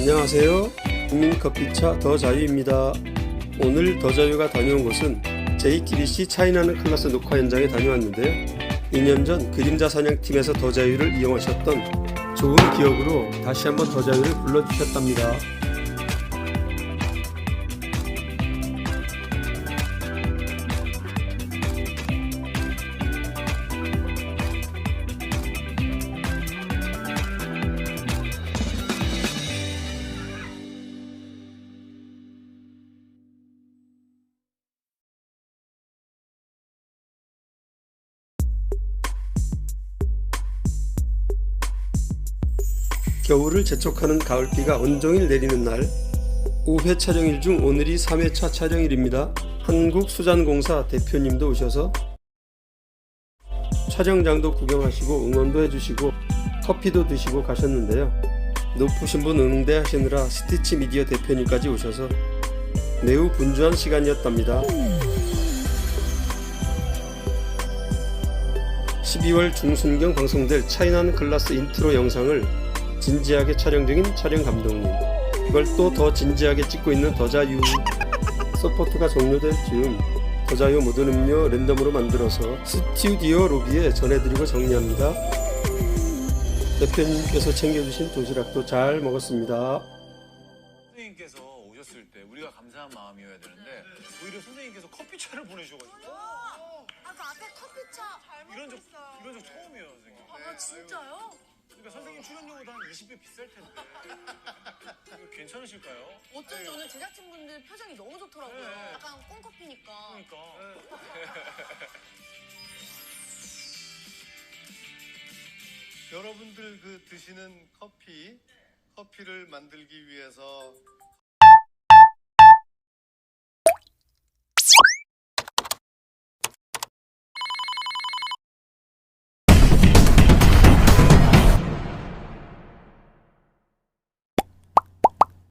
안녕하세요. 국민커피차 더자유입니다. 오늘 더자유가 다녀온 곳은 JTBC 차이나는 클라스 녹화 현장에 다녀왔는데요. 2년 전 그림자 사냥팀에서 더자유를 이용하셨던 좋은 기억으로 다시 한번 더자유를 불러주셨답니다. 겨울을 재촉하는 가을비가 온종일 내리는 날 5회 촬영일 중 오늘이 3회차 촬영일입니다. 한국수잔공사 대표님도 오셔서 촬영장도 구경하시고 응원도 해주시고 커피도 드시고 가셨는데요. 높으신 분 응대 하시느라 스티치 미디어 대표님까지 오셔서 매우 분주한 시간이었답니다. 12월 중순경 방송될 차이나는 클라스 인트로 영상을 진지하게 촬영 중인 촬영 감독님. 그걸 또 더 진지하게 찍고 있는 더자유. 서포트가 종료될 즈음 더자유 모든 음료 랜덤으로 만들어서 스튜디오 로비에 전해드리고 정리합니다. 대표님께서 챙겨주신 도시락도 잘 먹었습니다. 선생님께서 오셨을 때 우리가 감사한 마음이어야 되는데 오히려 선생님께서 커피차를 보내주셔가지고. 아까 앞에 커피차 이런 적 이런 적 처음이에요 선생님. 아 진짜요? 그러니까 선생님 출연료보다 한 20배 비쌀 텐데 이거 괜찮으실까요? 어쩐지 오늘 제작진분들 표정이 너무 좋더라고요. 네. 약간 꽁커피니까. 그러니까 여러분들 그 드시는 커피, 커피를 만들기 위해서